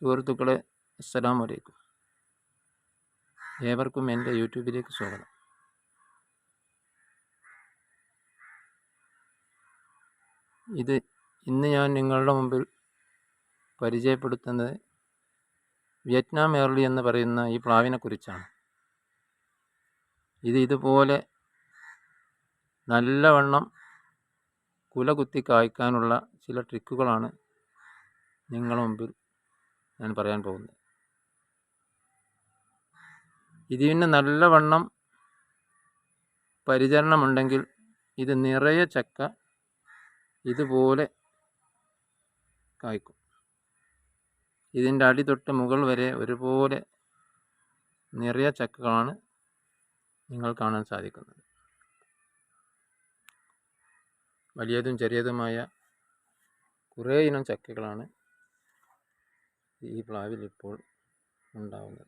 സുഹൃത്തുക്കളെ അസ്സലാമു വലൈക്കും ഏവർക്കും എന്റെ യൂട്യൂബിലേക്ക് സ്വാഗതം. ഇത് ഇന്ന് ഞാൻ നിങ്ങളുടെ മുമ്പിൽ പരിചയപ്പെടുത്തുന്നത് വിയറ്റ്നാം എയർലി എന്ന് പറയുന്ന ഈ പ്ലാവിനെക്കുറിച്ചാണ് ഇത് ഇതുപോലെ നല്ലവണ്ണം കുല കുത്തി കായ്ക്കാനുള്ള ചില ട്രിക്കുകളാണ് നിങ്ങളുടെ മുമ്പിൽ ഞാൻ പറയാൻ പോകുന്നത്. ഇതിന് നല്ലവണ്ണം പരിചരണമുണ്ടെങ്കിൽ ഇത് നിറയെ ചക്ക ഇതുപോലെ കായ്ക്കും. ഇതിന്റെ അടി തൊട്ട് മുകൾ വരെ ഒരുപോലെ നിറയെ ചക്കകളാണ് നിങ്ങൾ കാണാൻ സാധിക്കുന്നത്. വലിയതും ചെറിയതുമായ കുറേ ഇനം ചക്കകളാണ് ഈ പ്ലാവിൽ ഇപ്പോൾ ഉണ്ടാവുന്നത്.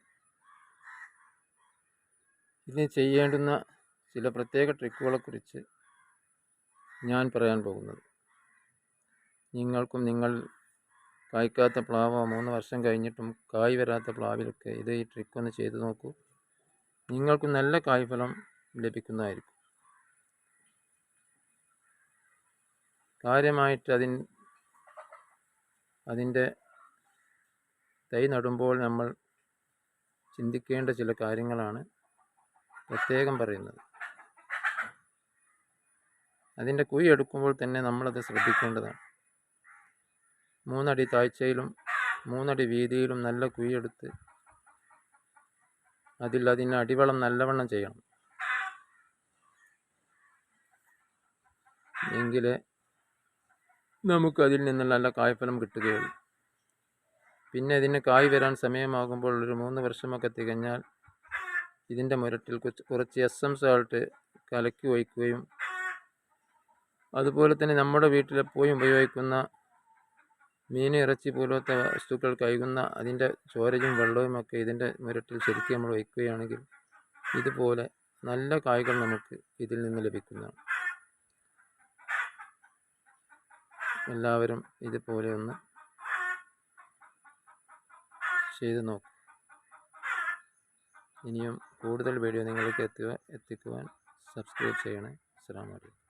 ഇനി ചെയ്യേണ്ടുന്ന ചില പ്രത്യേക ട്രിക്കുകളെക്കുറിച്ച് ഞാൻ പറയാൻ പോകുന്നത്. നിങ്ങൾക്കും നിങ്ങൾ കായ്ക്കാത്ത പ്ലാവോ മൂന്ന് വർഷം കഴിഞ്ഞിട്ടും കായ് വരാത്ത പ്ലാവിലൊക്കെ ഇത് ഈ ട്രിക്കൊന്ന് ചെയ്തു നോക്കൂ. നിങ്ങൾക്ക് നല്ല കായ്ഫലം ലഭിക്കുന്നതായിരിക്കും. കാര്യമായിട്ട് അതിൻ അതിന്റെ തൈ നടുമ്പോൾ നമ്മൾ ചിന്തിക്കേണ്ട ചില കാര്യങ്ങളാണ് പ്രത്യേകം പറയുന്നത്. അതിന്റെ കുഴി എടുക്കുമ്പോൾ തന്നെ നമ്മളത് ശ്രദ്ധിക്കേണ്ടതാണ്. മൂന്നടി താഴ്ചയിലും മൂന്നടി വീതിയിലും നല്ല കുഴി എടുത്ത് അതിൽ അതിന് അടിവളം നല്ലവണ്ണം ചെയ്യണം. എങ്കിലേ നമുക്കതിൽ നിന്ന് നല്ല കായ്ഫലം കിട്ടുകയുള്ളൂ. പിന്നെ ഇതിന് കായ് വരാൻ സമയമാകുമ്പോൾ ഒരു മൂന്ന് വർഷമൊക്കെ തികഞ്ഞാൽ ഇതിന്റെ മുരട്ടിൽ കുറച്ച് എസ് എം സാൾട്ട് കലക്കി ഒഴിക്കുകയും അതുപോലെ തന്നെ നമ്മുടെ വീട്ടിലെപ്പോഴും ഉപയോഗിക്കുന്ന മീൻ ഇറച്ചി പോലത്തെ വസ്തുക്കൾ കഴുകുന്ന അതിന്റെ ചോരയും വെള്ളവും ഒക്കെ ഇതിന്റെ മുരട്ടിൽ ശരിക്കും നമ്മൾ ഒഴിക്കുകയാണെങ്കിൽ ഇതുപോലെ നല്ല കായ്കൾ നമുക്ക് ഇതിൽ നിന്ന് ലഭിക്കുന്നതാണ്. എല്ലാവരും ഇതുപോലെ ഒന്ന് ചെയ്ത് നോക്കും. ഇനിയും കൂടുതൽ വീഡിയോ നിങ്ങൾക്ക് എത്തുക എത്തിക്കുവാൻ സബ്സ്ക്രൈബ് ചെയ്യണേ. അസ്സാം വലൈക്കും